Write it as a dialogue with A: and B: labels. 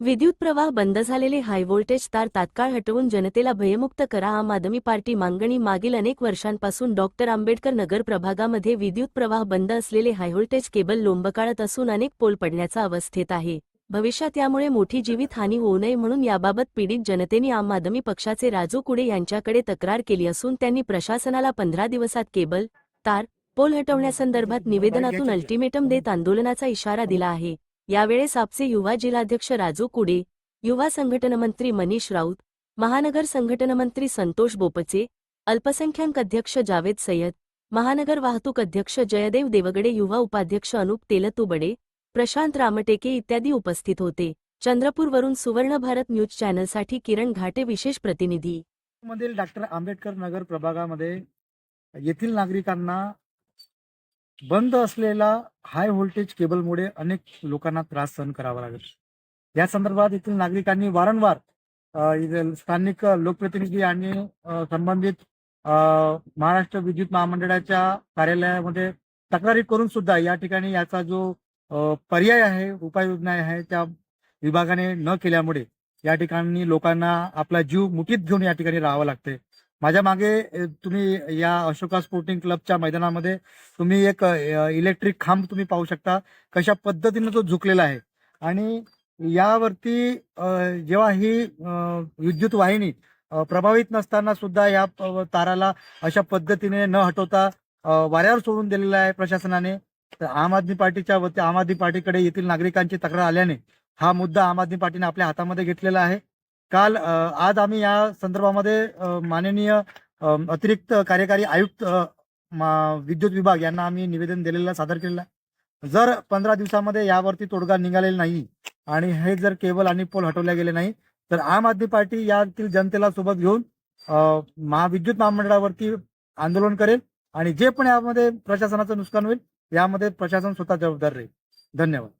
A: विद्युत प्रवाह बंद झालेले हाय व्होल्टेज तार तात्काळ हटवून जनतेला भयमुक्त करा. आम आदमी पार्टी मागणी मागील अनेक वर्षांपासून डॉक्टर आंबेडकर नगर प्रभागामध्ये विद्युत प्रवाह बंद असलेले हायव्होल्टेज केबल लोंबकाळत असून अनेक पोल पडण्याचा अवस्थेत आहे. भविष्यात यामुळे मोठी जीवितहानी होऊ नये म्हणून याबाबत पीडित जनतेने आम आदमी पक्षाचे राजू कुडे यांच्याकडे तक्रार केली असून त्यांनी प्रशासनाला पंधरा दिवसात केबल तार पोल हटवण्यासंदर्भात निवेदनातून अल्टिमेटम देत आंदोलनाचा इशारा दिला आहे. यावेळेस आपचे युवा जिल्हाध्यक्ष राजू कुडे युवा संघटनमंत्री मनीष राऊत महानगर संघटनमंत्री संतोष बोपचे अल्पसंख्याक अध्यक्ष जावेद सय्यद महानगर वाहतूक अध्यक्ष जयदेव देवगडे युवा उपाध्यक्ष अनुप तेलतुबडे प्रशांत रामटेके इत्यादी उपस्थित होते. चंद्रपूरवरून सुवर्ण भारत न्यूज चॅनलसाठी किरण घाटे विशेष प्रतिनिधी.
B: मधील डॉक्टर आंबेडकर नगर प्रभागामध्ये येथील नागरिकांना बंद असलेला हाय व्होल्टेज केबलमुळे अनेक लोकांना त्रास सहन करावा लागेल. या संदर्भात येथील नागरिकांनी वारंवार स्थानिक लोकप्रतिनिधी आणि संबंधित महाराष्ट्र विद्युत महामंडळाच्या कार्यालयामध्ये तक्रारी करून सुद्धा या ठिकाणी याचा जो पर्याय आहे उपाययोजना आहे त्या विभागाने न केल्यामुळे या ठिकाणी लोकांना आपला जीव मुठीत घेऊन या ठिकाणी राहावं लागते माझ्या मागे तुम्ही या अशोका स्पोर्टिंग क्लबच्या मैदानामध्ये तुम्ही एक इलेक्ट्रिक खांब तुम्ही पाहू शकता कशा पद्धतीने तो झुकलेला आहे. आणि यावरती जेव्हा ही विद्युत वाहिनी प्रभावित नसताना सुद्धा या ताराला अशा पद्धतीने न हटवता वाऱ्यावर सोडून दिलेला आहे प्रशासनाने तर आम आदमी पार्टीच्या वती आम आदमी पार्टीकडे येथील नागरिकांची तक्रार आल्याने हा मुद्दा आम आदमी पार्टीने आपल्या हातामध्ये घेतलेला आहे. काल आज आम्ही या संदर्भामध्ये माननीय अतिरिक्त कार्यकारी आयुक्त विद्युत विभाग यांना आम्ही निवेदन दिलेलं सादर केलेलं आहे. जर पंधरा दिवसामध्ये यावरती तोडगा निघालेला नाही आणि हे जर केबल आणि पोल हटवले गेले नाही तर आम आदमी पार्टी यातील जनतेला सोबत घेऊन महाविद्युत महामंडळावरती आंदोलन करेल आणि जे पण यामध्ये प्रशासनाचं नुकसान होईल यामध्ये प्रशासन स्वतः जबाबदार राहील. धन्यवाद.